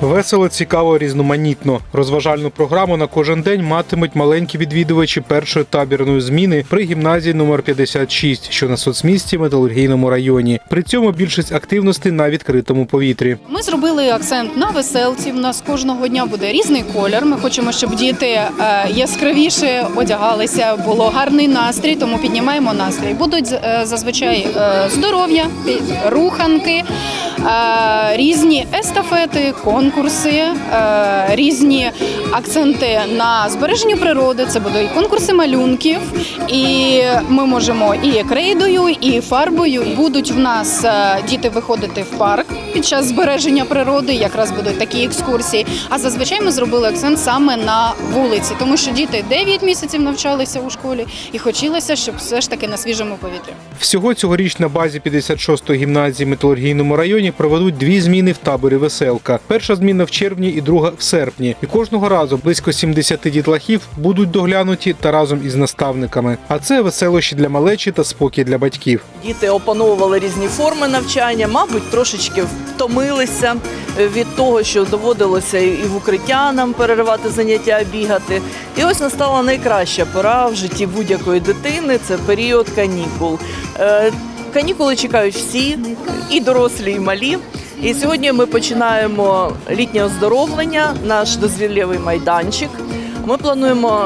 Весело, цікаво, різноманітно. Розважальну програму на кожен день матимуть маленькі відвідувачі першої табірної зміни при гімназії номер 56, що на соцмісті металургійному районі. При цьому більшість активностей на відкритому повітрі. Ми зробили акцент на веселці. У нас кожного дня буде різний колір. Ми хочемо, щоб діти е, яскравіше одягалися, було гарний настрій, тому піднімаємо настрій. Будуть е, зазвичай е, здоров'я, руханки, різні естафети, конкурси, е, різні акценти на збереженню природи. Це будуть конкурси малюнків, і ми можемо і крейдою, і фарбою. Будуть в нас е, діти виходити в парк під час збереження природи. Якраз будуть такі екскурсії. А зазвичай ми зробили акцент саме на вулиці, тому що діти 9 місяців навчалися у школі, і хотілося, щоб все ж таки на свіжому повітрі. Всього цьогоріч на базі 56-ї гімназії в металургійному районі проведуть дві зміни в таборі Веселка. Перша зміна в червні і друга в серпні. І кожного разу близько 70 дітлахів будуть доглянуті та разом із наставниками. А це веселощі для малечі та спокій для батьків. Діти опановували різні форми навчання, мабуть, трошечки втомилися від того, що доводилося і в укриття нам переривати заняття, бігати. І ось настала найкраща пора в житті будь-якої дитини це період канікул. Канікули чекають всі, і дорослі, і малі. І сьогодні ми починаємо літнє оздоровлення, наш дозвіллєвий майданчик. Ми плануємо,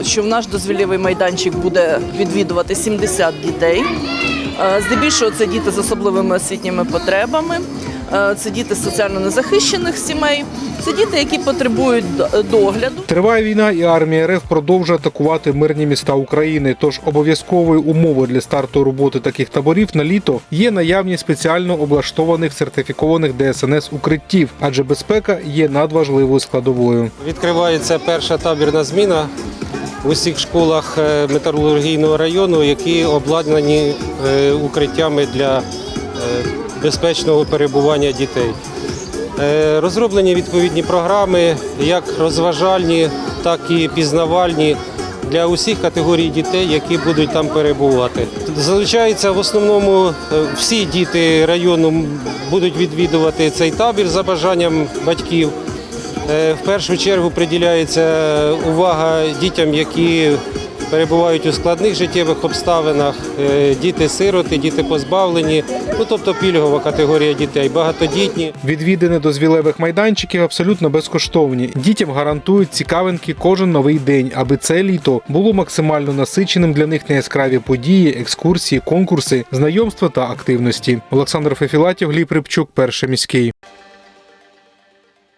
е, що в наш дозвіллєвий майданчик буде відвідувати 70 дітей. Е, Здебільшого це діти з особливими освітніми потребами, це діти з соціально незахищених сімей, це діти, які потребують догляду. Триває війна, і армія РФ продовжує атакувати мирні міста України. Тож обов'язковою умовою для старту роботи таких таборів на літо є наявність спеціально облаштованих сертифікованих ДСНС укриттів, адже безпека є надважливою складовою. Відкривається перша табірна зміна в усіх школах е, металургійного району, які обладнані е, укриттями для е, безпечного перебування дітей. Е, Розроблені відповідні програми, як розважальні, так і пізнавальні для усіх категорій дітей, які будуть там перебувати. Залучаються в основному е, всі діти району будуть відвідувати цей табір за бажанням батьків. Е, В першу чергу приділяється увага дітям, які перебувають у складних життєвих обставинах, е, діти-сироти, діти позбавлені, ну тобто пільгова категорія дітей, багатодітні. Відвідини дозвілевих майданчиків абсолютно безкоштовні. Дітям гарантують цікавинки кожен новий день, аби це літо було максимально насиченим для них на яскраві події, екскурсії, конкурси, знайомства та активності. Олександр Фефілатів, Гліб Рибчук, перший міський.